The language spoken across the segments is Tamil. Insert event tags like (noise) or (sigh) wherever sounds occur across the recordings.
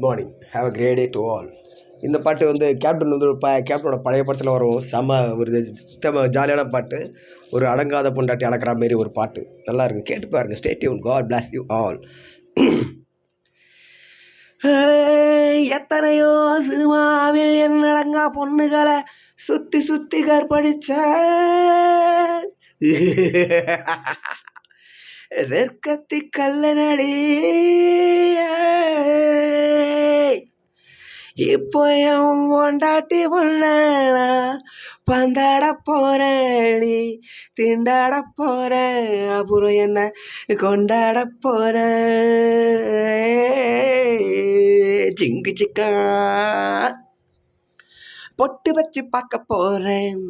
Good morning have a great day to all இந்த பாட்டு வந்து கேப்டன் வந்து ப கேப்டனோட பழைய படத்தில் வரும். செம ஒரு சித்தம ஜாலியான பாட்டு. ஒரு அடங்காத பொண்டாட்டி அடக்கிற மாரி ஒரு பாட்டு. நல்லா இருக்கு கேட்டு பாருங்க. ஸ்டேட் யூன் காட் பிளாஸ் யூ ஆல் எத்தனையோ சினிமாவில் என்னடங்கா பொண்ணுகளை சுற்றி சுற்றி கற்பழிச்ச நெற்கத்தி (laughs) கல்லனடி இப்போ என் கொண்டாட்டி பொண்ண பந்தாட போறேன் திண்டாட போற அப்புறம் என்ன கொண்டாட போற சிங்கு சிக்கா. பொட்டு வச்சு பார்க்க போறேன்.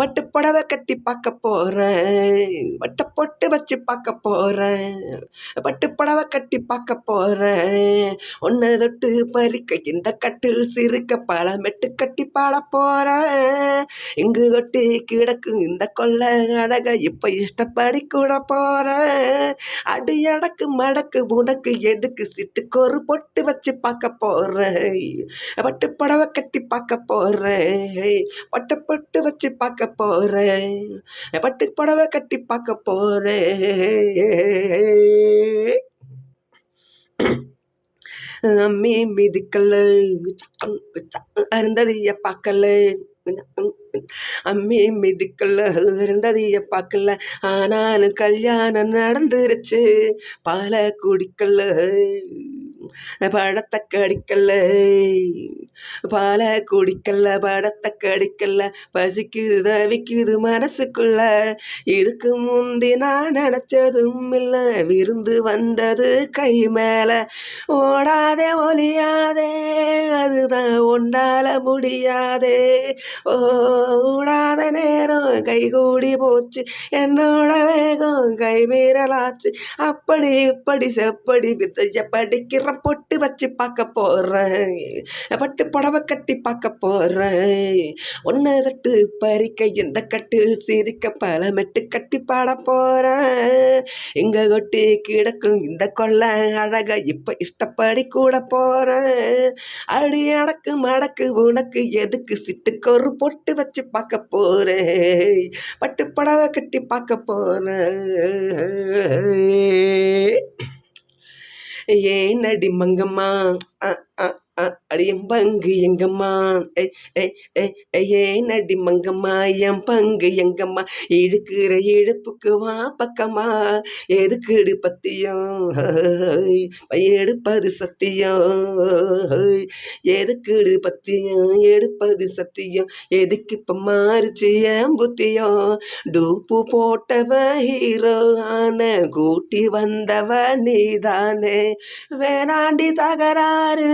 பட்டு புடவை கட்டி பார்க்க போறேன். பட்டு பொட்டு வச்சு பார்க்க போறேன். பட்டு புடவை கட்டி பார்க்க போறேன். ஒன்று தொட்டு பறிக்க இந்த கட்டில் சிறுக்க பல மெட்டு கட்டி பாட போறேன். இங்கு கொட்டி கிடக்கும் இந்த கொல்லை அழக இப்ப இஷ்டப்படி கூட போறேன். அடி அடக்கு மடக்கு உனக்கு எதுக்கு சிட்டுக்கு ஒரு பொட்டு வச்சு பார்க்க போறேன். பட்டு புடவை கட்டி பார்க்க போறேன். பட்டு பட்டு வச்சு பார்க்க போகிறேன் பட்டு புடவை கட்டி பார்க்க போகிறேன் அம்மே மிதிக்கல அருந்ததிய பார்க்கல. அம்மி மிதிக்கல இருந்ததைய பார்க்கல. ஆனாலும் கல்யாணம் நடந்துருச்சு. பால குடிக்கல பழத்தை கடிக்கல பால குடிக்கல்ல படத்தை கடிக்கல பசிக்குது தவிக்குது மனசுக்குள்ள. இதுக்கு முந்தி நான் நினைச்சதும் இல்லை விருந்து வந்தது கை மேல. ஓடாதே ஒலியாதே அதுதான் ஒன்னால முடியாதே. ஓ கைகூடி கை கூடி போச்சு. என்னோட வேகம் கை மீறலாச்சு அப்படி இப்படி செப்படி வித்தைய படிக்கிற பொட்டு வச்சு பார்க்க போறேன். பட்டு புடவை கட்டி பார்க்க போறேன். ஒன்று தட்டு பறிக்க இந்த கட்டு சிரிக்க பல மெட்டு கட்டி பாட போறேன். இங்கே கொட்டி கிடக்கும் இந்த கொள்ள அழக இப்ப இஷ்டப்படி கூட போறேன். அடி அடக்கு மடக்கு உனக்கு எதுக்கு? சிட்டுக்கு ஒரு பொட்டு வச்சு பார்க்க போறேன். பட்டு புடவை கட்டி பார்க்க போன. ஏன் அடி மங்கம்மா அ, அ, பங்கு எங்கம்மா? ஏய், ஏய், ஏன் அடி மங்கம்மா என் பங்கு எங்கம்மா? இழுக்கிற இழுப்புக்கு வா பக்கம்மா. எதுக்கு பத்தியம்? எடுப்பது சத்தியம். எதுக்கு பத்தியம்? எடுப்பது சத்தியம். எதுக்கு இப்ப மாறுச்சு என் புத்தியம்? டூப்பு போட்டவ ஹீரோ ஆன கூட்டி வந்தவ நீதானே. வேணாண்டி தகராறு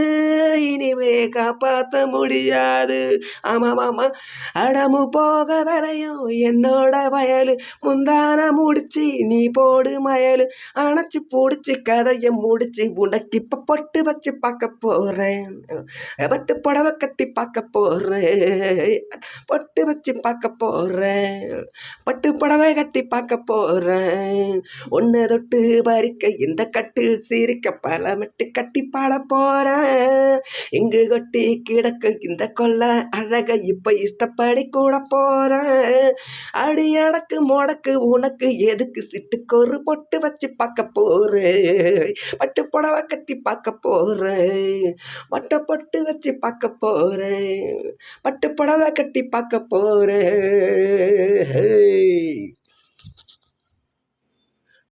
இனி இனிமே காப்பாத்த முடியாது. ஆமாம் ஆமாம் அடமு போக வரையும் என்னோட வயல். முந்தான முடிச்சு நீ போடு மயல். அணைச்சி பிடிச்சி கதையை முடிச்சு உனக்கு இப்போ பொட்டு வச்சு பார்க்க போகிறேன் பட்டு புடவை கட்டி பார்க்க போகிறேன் பொட்டு வச்சு பார்க்க போகிறேன் பட்டு புடவை கட்டி பார்க்க போகிறேன் ஒன்று தொட்டு பறிக்க இந்த கட்டில் சிரிக்க பல மெட்டு கட்டி பாட போகிறேன் எங்கு கொட்டி கிடக்கு இந்த கொல்லை அழக இப்ப இஷ்டப்படி கூட போற அடி அடக்கு முடக்கு உனக்கு எதுக்கு சிட்டுக்கு ஒரு பொட்டு வச்சு பார்க்க போற பட்டு புடவை கட்டி பார்க்க போற பட்டு பொட்டு வச்சு பார்க்க போற பட்டு புடவை கட்டி பார்க்க போறேன்.